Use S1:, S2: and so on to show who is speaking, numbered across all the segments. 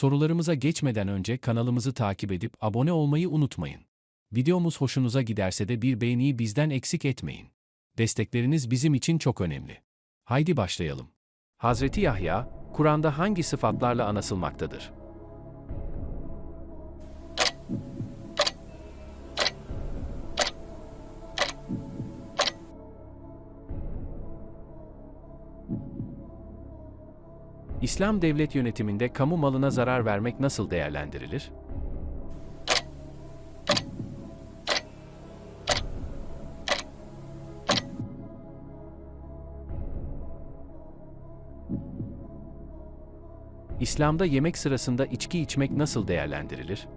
S1: Sorularımıza geçmeden önce kanalımızı takip edip abone olmayı unutmayın. Videomuz hoşunuza giderse de bir beğeniyi bizden eksik etmeyin. Destekleriniz bizim için çok önemli. Haydi başlayalım. Hazreti Yahya, Kur'an'da hangi sıfatlarla anasılmaktadır? İslam devlet yönetiminde kamu malına zarar vermek nasıl değerlendirilir? İslam'da yemek sırasında içki içmek nasıl değerlendirilir?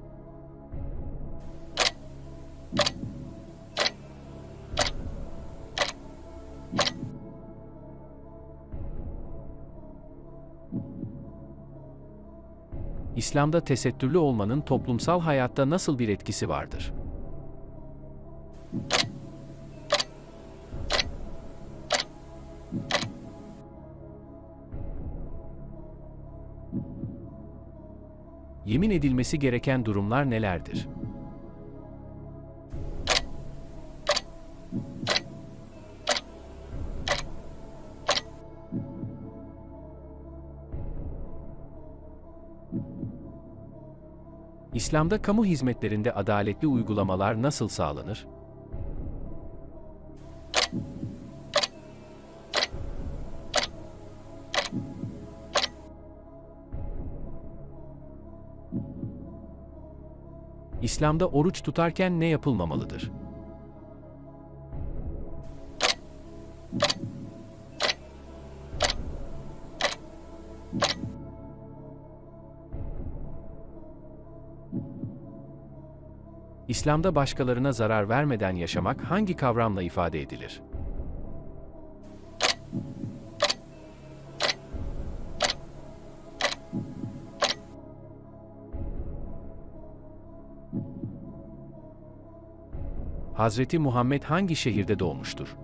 S1: İslam'da tesettürlü olmanın toplumsal hayatta nasıl bir etkisi vardır? Yemin edilmesi gereken durumlar nelerdir? İslam'da kamu hizmetlerinde adaletli uygulamalar nasıl sağlanır? İslam'da oruç tutarken ne yapılmamalıdır? İslam'da başkalarına zarar vermeden yaşamak hangi kavramla ifade edilir? Hazreti Muhammed hangi şehirde doğmuştur?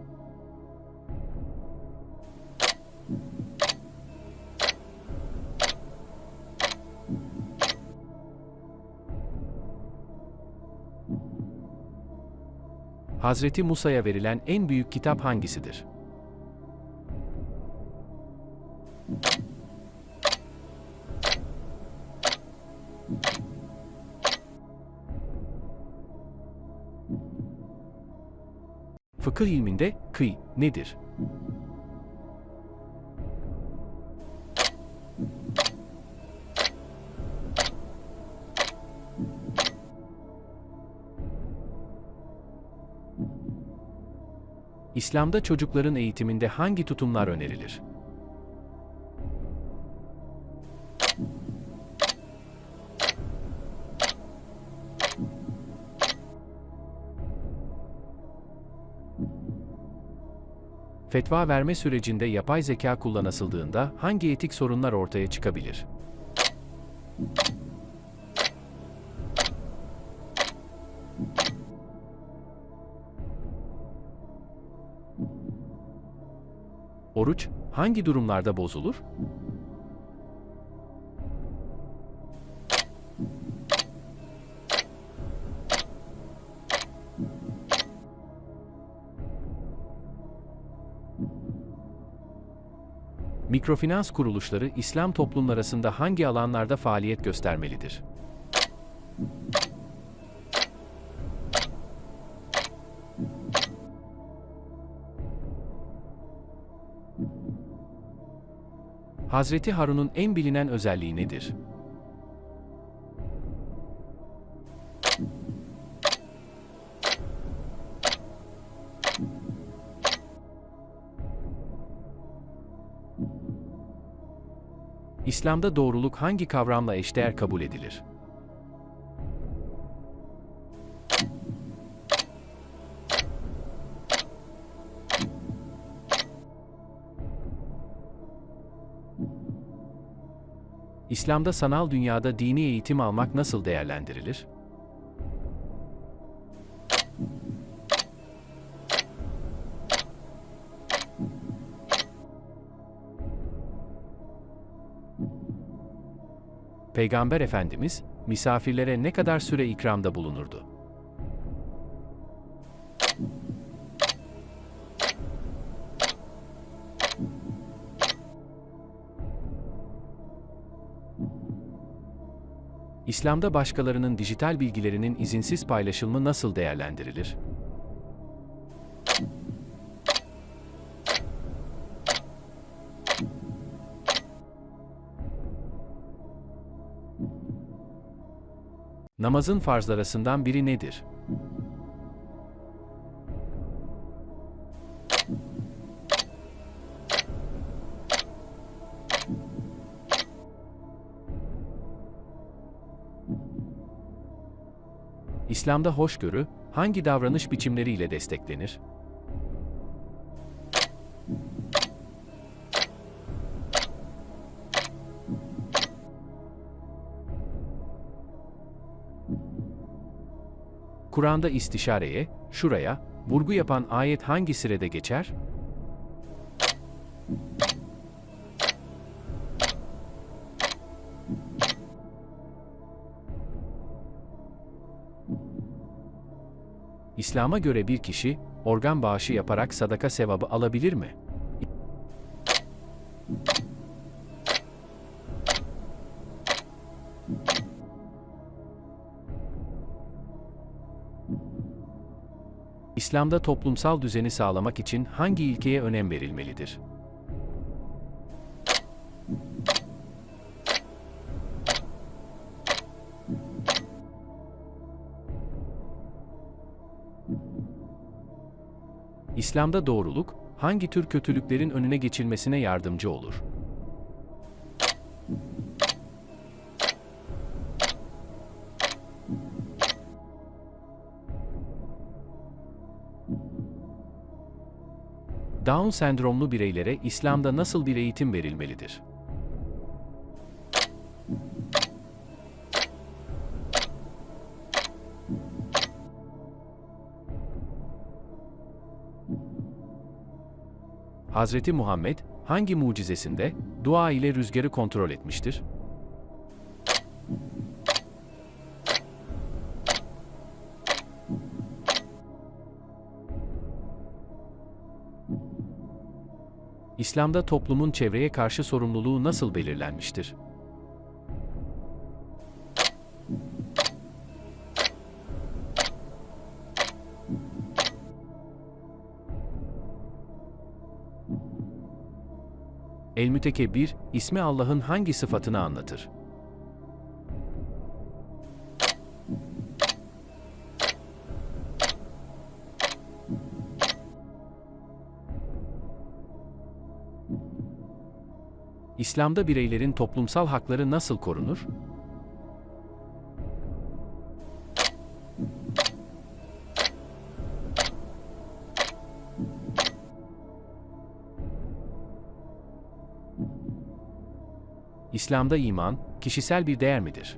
S1: Hazreti Musa'ya verilen en büyük kitap hangisidir? Fıkıh ilminde kıy nedir? İslam'da çocukların eğitiminde hangi tutumlar önerilir? Fetva verme sürecinde yapay zeka kullanıldığında hangi etik sorunlar ortaya çıkabilir? Oruç hangi durumlarda bozulur? Mikrofinans kuruluşları İslam toplumlar arasında hangi alanlarda faaliyet göstermelidir? Hazreti Harun'un en bilinen özelliği nedir? İslam'da doğruluk hangi kavramla eşdeğer kabul edilir? İslam'da sanal dünyada dini eğitim almak nasıl değerlendirilir? Peygamber Efendimiz, misafirlere ne kadar süre ikramda bulunurdu? İslam'da başkalarının dijital bilgilerinin izinsiz paylaşılımı nasıl değerlendirilir? Namazın farzlarından biri nedir? İslam'da hoşgörü hangi davranış biçimleriyle desteklenir? Kur'an'da istişareye, şuraya, vurgu yapan ayet hangi sırada geçer? İslam'a göre bir kişi, organ bağışı yaparak sadaka sevabı alabilir mi? İslam'da toplumsal düzeni sağlamak için hangi ilkeye önem verilmelidir? İslam'da doğruluk, hangi tür kötülüklerin önüne geçilmesine yardımcı olur? Down sendromlu bireylere İslam'da nasıl bir eğitim verilmelidir? Hazreti Muhammed hangi mucizesinde dua ile rüzgarı kontrol etmiştir? İslam'da toplumun çevreye karşı sorumluluğu nasıl belirlenmiştir? El-Mütekebbir, ismi Allah'ın hangi sıfatını anlatır? İslam'da bireylerin toplumsal hakları nasıl korunur? İslam'da iman, kişisel bir değer midir?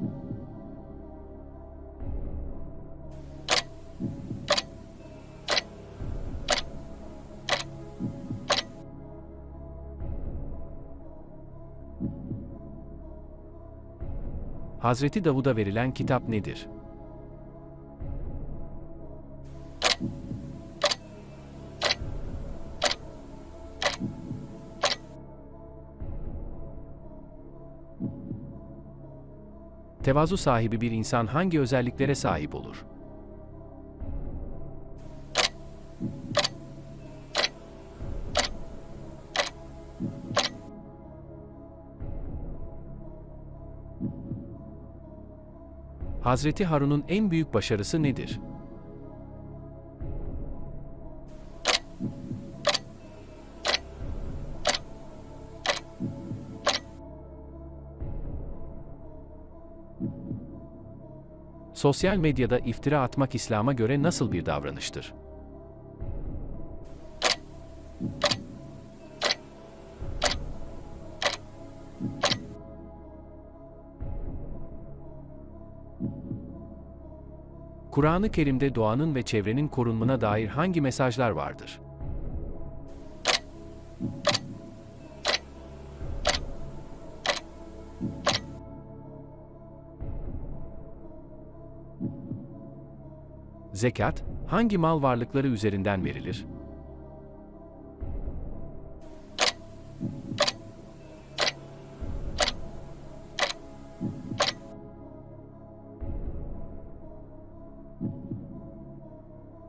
S1: Hazreti Davud'a verilen kitap nedir? Tevazu sahibi bir insan hangi özelliklere sahip olur? Hazreti Harun'un en büyük başarısı nedir? Sosyal medyada iftira atmak İslam'a göre nasıl bir davranıştır? Kur'an-ı Kerim'de doğanın ve çevrenin korunmasına dair hangi mesajlar vardır? Zekat, hangi mal varlıkları üzerinden verilir?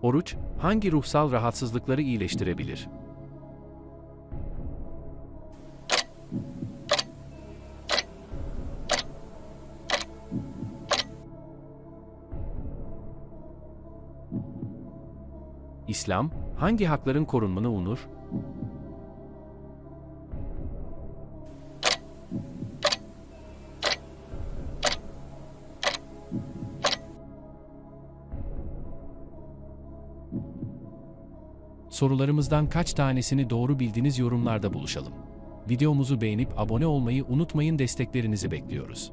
S1: Oruç, hangi ruhsal rahatsızlıkları iyileştirebilir? İslam, hangi hakların korunmanı unur? Sorularımızdan kaç tanesini doğru bildiniz yorumlarda buluşalım. Videomuzu beğenip abone olmayı unutmayın desteklerinizi bekliyoruz.